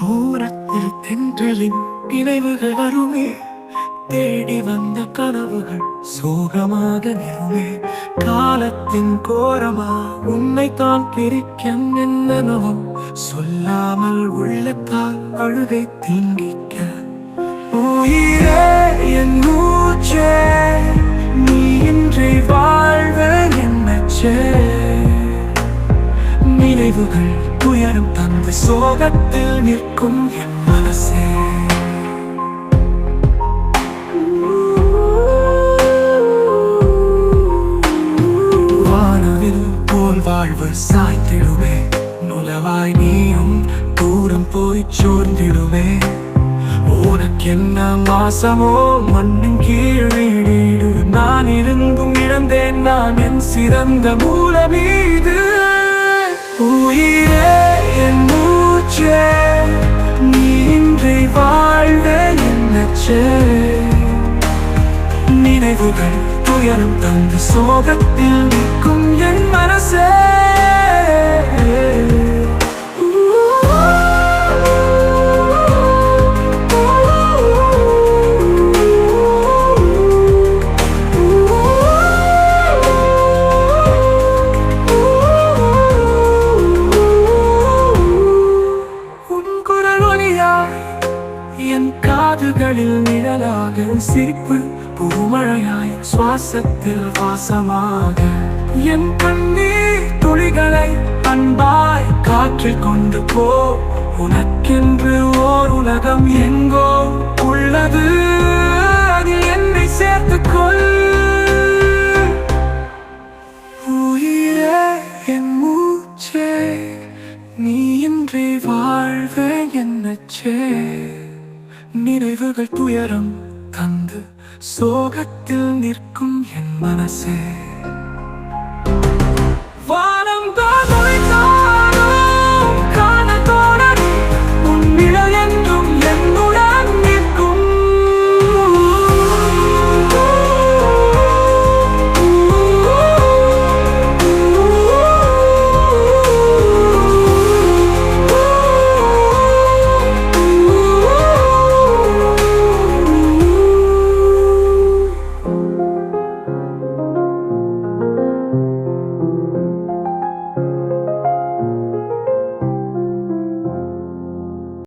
தூரத்தில் தென்றலின் நினைவுகள் வருமே தேடி வந்த கனவுகள் சோகமாக நிறுவே காலத்தின் கோரமா உன்னை தான் பிரிக்க என்னவோ சொல்லாமல் உள்ளத்தால் அழுகை திங்கிக்க. உயிரே என் மூச்சே நீ இன்றி வாழ்வ என்னச்சே. நினைவுகள் துயரும் தந்து சோகத்தில் நிற்கும் என் மனசே. வானவில் போல் வாழ்வு சாய்த்திடுவே நுழவாய் நீயும் தூரம் போய் சோர்ந்திடுவே உனக்கு என்ன மாசமோ மண்ணின் கீழ் நான் இருந்தும் இழந்தேன் நான் என் சிறந்த மூல மீது புகழ் துயரம் தந்து சோகத்தில் நிற்கும் என் மனசே. கண்களில் நிழலாக சிரிப்பு பூமழையாய் சுவாசத்தில் வாசமாக. என் கண்ணீர் துளிகளை அன்பாய் காற்றில் கொண்டு போ. உனக்கென்று ஓர் உலகம் எங்கோ உள்ளது. அது என்னை சேர்த்துக்கொள். உயிரே என் மூச்சே நீ இன்றி வாழ்வே என்ன சே நினைவுகள் துயரம் தந்து சோகத்தில் நிற்கும் என் மனசே.